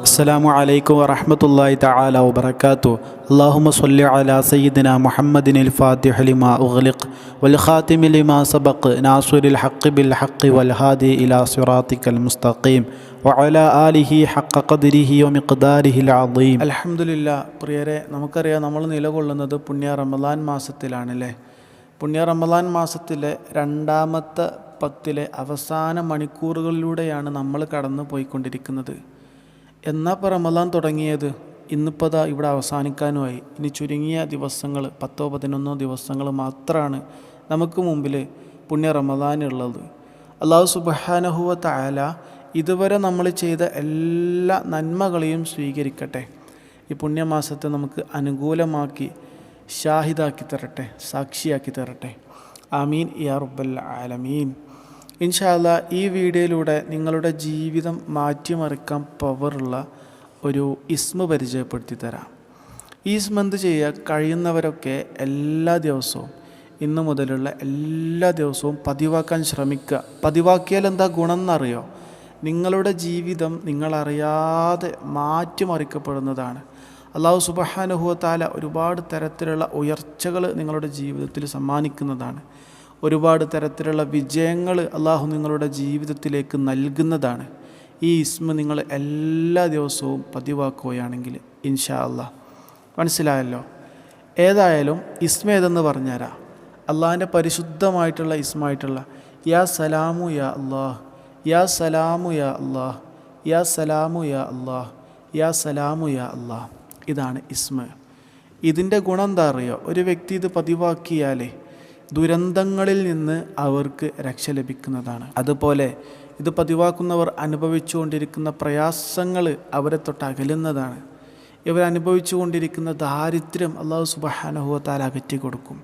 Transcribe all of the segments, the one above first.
അസ്സാം വലൈക്കും വറഹമത്തല്ലാ തആല വബർക്കാത്തു അള്ളാഹുമ സല്ലി അലാ സയ്യിദിന മുഹമ്മദിൻ അൽ ഫാത്തിഹ ലിമാ ഉഗ്ലിഖ് വൽ ഖാതിമി ലിമാ സബഖ് നാസുരിൽ ഹഖ് ബിൽ ഹഖ് വൽ ഹാദി ഇലാ സിറാത്തിക്കൽ മുസ്തഖീം വഅല ആലിഹി ഹഖ ഖദ്രിഹി വമിഖ്ദാരിഹി അൽ അദീം. അൽഹംദുലില്ലാ പ്രിയരെ നമുക്കറിയാം നമ്മൾ നിലകൊള്ളുന്നത് പുണ്യ റമദാൻ മാസത്തിലാണല്ലേ? പുണ്യ റമദാൻ മാസത്തിലെ രണ്ടാമത്തെ പത്തിലെ അവസാന മണിക്കൂറുകളിലൂടെയാണ് നമ്മൾ കടന്നു പോയിക്കൊണ്ടിരിക്കുന്നത്. എന്നാ ഇപ്പോൾ റമദാൻ തുടങ്ങിയത്? ഇന്നിപ്പോൾ ദാ ഇവിടെ അവസാനിക്കാനുമായി. ഇനി ചുരുങ്ങിയ ദിവസങ്ങൾ പത്തോ പതിനൊന്നോ ദിവസങ്ങൾ മാത്രമാണ് നമുക്ക് മുമ്പിൽ പുണ്യ റമദാനുള്ളത് അള്ളാഹു സുബഹാനഹുവ തായാല ഇതുവരെ നമ്മൾ ചെയ്ത എല്ലാ നന്മകളെയും സ്വീകരിക്കട്ടെ. ഈ പുണ്യമാസത്തെ നമുക്ക് അനുകൂലമാക്കി ഷാഹിദാക്കി തരട്ടെ സാക്ഷിയാക്കി തരട്ടെ. ആമീൻ യാ റബ്ബൽ ആലമീൻ. ഇൻഷാല്ല ഈ വീഡിയോയിലൂടെ നിങ്ങളുടെ ജീവിതം മാറ്റിമറിക്കാൻ പവറുള്ള ഒരു ഇസ്മ പരിചയപ്പെടുത്തി തരാം ഈ ഇസ്മ എന്ത് ചെയ്യുക? കഴിയുന്നവരൊക്കെ എല്ലാ ദിവസവും ഇന്ന് മുതലുള്ള എല്ലാ ദിവസവും പതിവാക്കാൻ ശ്രമിക്കുക. പതിവാക്കിയാൽ എന്താ ഗുണം എന്നറിയോ? നിങ്ങളുടെ ജീവിതം നിങ്ങളറിയാതെ മാറ്റിമറിക്കപ്പെടുന്നതാണ്. അള്ളാഹു സുബഹാനുഹുവത്താല ഒരുപാട് തരത്തിലുള്ള ഉയർച്ചകൾ നിങ്ങളുടെ ജീവിതത്തിൽ സമ്മാനിക്കുന്നതാണ്. ഒരുപാട് തരത്തിലുള്ള വിജയങ്ങൾ അള്ളാഹു നിങ്ങളുടെ ജീവിതത്തിലേക്ക് നൽകുന്നതാണ്. ഈ ഇസ്മ നിങ്ങൾ എല്ലാ ദിവസവും പതിവാക്കുകയാണെങ്കിൽ ഇൻഷാ അള്ളാഹ് മനസ്സിലായല്ലോ? ഏതായാലും ഇസ്മ ഏതെന്ന് പറഞ്ഞുതരാം. അള്ളാഹിന്റെ പരിശുദ്ധമായിട്ടുള്ള ഇസ്മായിട്ടുള്ള യാ സലാമു യാ അള്ളാഹ് യാ സലാമു യാ അള്ളാഹ് യാ സലാമു യാ അള്ളാഹ് യാ സലാമു യാ അള്ളാഹ്. ഇതാണ് ഇസ്മ. ഇതിന്റെ ഗുണം എന്താ അറിയോ? ഒരു വ്യക്തി ഇത് പതിവാക്കിയാലേ ദുരന്തങ്ങളിൽ നിന്ന് അവർക്ക് രക്ഷ ലഭിക്കുന്നതാണ്. അതുപോലെ ഇത് പതിവാക്കുന്നവർ അനുഭവിച്ചുകൊണ്ടിരിക്കുന്ന പ്രയാസങ്ങൾ അവരെ തൊട്ട് അകലുന്നതാണ്. ഇവർ അനുഭവിച്ചു കൊണ്ടിരിക്കുന്ന ദാരിദ്ര്യം അള്ളാഹു സുബഹാനഹുവ താല അകറ്റി കൊടുക്കും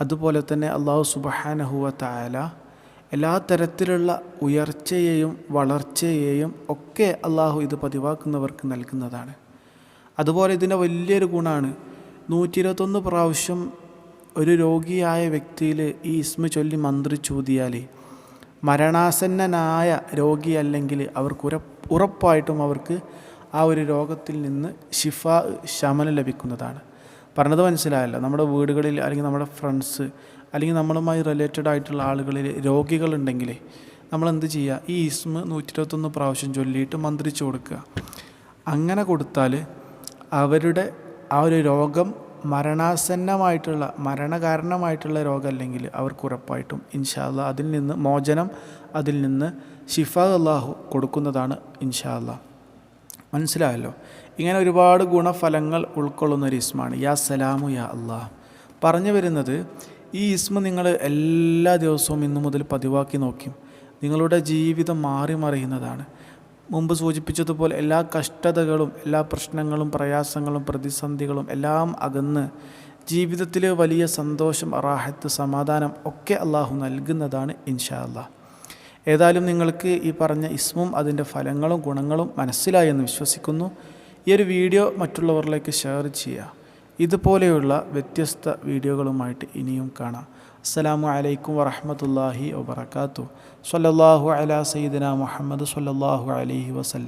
അതുപോലെ തന്നെ അള്ളാഹു സുബഹാനഹുവ താല എല്ലാ തരത്തിലുള്ള ഉയർച്ചയെയും വളർച്ചയെയും ഒക്കെ അള്ളാഹു ഇത് പതിവാക്കുന്നവർക്ക് നൽകുന്നതാണ്. അതുപോലെ ഇതിന്റെ വലിയൊരു ഗുണമാണ് നൂറ്റി ഇരുപത്തൊന്ന് പ്രാവശ്യം ഒരു രോഗിയായ വ്യക്തിയിൽ ഈ ഇസ്മ ചൊല്ലി മന്ത്രിച്ചൂതിയാൽ മരണാസന്നനായ രോഗിയല്ലെങ്കിൽ അവർക്ക് ഉറ ഉറപ്പായിട്ടും അവർക്ക് ആ ഒരു രോഗത്തിൽ നിന്ന് ശിഫ ശമനം ലഭിക്കുന്നതാണ്. പറഞ്ഞത് മനസ്സിലായല്ലോ. നമ്മുടെ വീടുകളിൽ അല്ലെങ്കിൽ നമ്മുടെ ഫ്രണ്ട്സ് അല്ലെങ്കിൽ നമ്മളുമായി റിലേറ്റഡ് ആയിട്ടുള്ള ആളുകളിൽ രോഗികളുണ്ടെങ്കിൽ നമ്മൾ എന്ത് ചെയ്യുക ഈ ഇസ്മ നൂറ്റി ഇരുപത്തൊന്ന് പ്രാവശ്യം ചൊല്ലിയിട്ട് മന്ത്രിച്ചു കൊടുക്കുക. അങ്ങനെ കൊടുത്താൽ അവരുടെ ആ ഒരു രോഗം മരണാസന്നമായിട്ടുള്ള മരണകാരണമായിട്ടുള്ള രോഗമല്ലെങ്കിൽ അവർക്ക് ഉറപ്പായിട്ടും ഇൻഷാല്ല അതിൽ നിന്ന് മോചനം അതിൽ നിന്ന് ഷിഫ അള്ളാഹു കൊടുക്കുന്നതാണ് ഇൻഷാല്ല മനസ്സിലായല്ലോ? ഇങ്ങനെ ഒരുപാട് ഗുണഫലങ്ങൾ ഉൾക്കൊള്ളുന്ന ഒരു ഇസ്മാണ്. യാ സലാമു യാ അള്ളാഹ് പറഞ്ഞു വരുന്നത് ഈ ഇസ്മ നിങ്ങൾ എല്ലാ ദിവസവും ഇന്നു മുതൽ പതിവാക്കി നോക്കി. നിങ്ങളുടെ ജീവിതം മാറി മറിയുന്നതാണ്. മുമ്പ് സൂചിപ്പിച്ചതുപോലെ എല്ലാ കഷ്ടതകളും എല്ലാ പ്രശ്നങ്ങളും പ്രയാസങ്ങളും പ്രതിസന്ധികളും എല്ലാം അകന്ന് ജീവിതത്തിൽ വലിയ സന്തോഷം റാഹത്ത് സമാധാനം ഒക്കെ അള്ളാഹു നൽകുന്നതാണ് ഇൻഷാ അള്ളാഹ് ഏതായാലും നിങ്ങൾക്ക് ഈ പറഞ്ഞ ഇസ്മും അതിന്റെ ഫലങ്ങളും ഗുണങ്ങളും മനസ്സിലായെന്ന് വിശ്വസിക്കുന്നു. ഈ ഒരു വീഡിയോ മറ്റുള്ളവരിലേക്ക് ഷെയർ ചെയ്യുക. ഇതുപോലെയുള്ള വ്യത്യസ്ത വീഡിയോകളുമായിട്ട് ഇനിയും കാണാം. അസ്സലാമു അലൈക്കും വറഹമത്തല്ലാഹി വബർക്കാത്തു സല്ലല്ലാഹു അലാ സയ്യിദിന മുഹമ്മദ് സല്ലല്ലാഹു അലൈഹി വസല്ലം.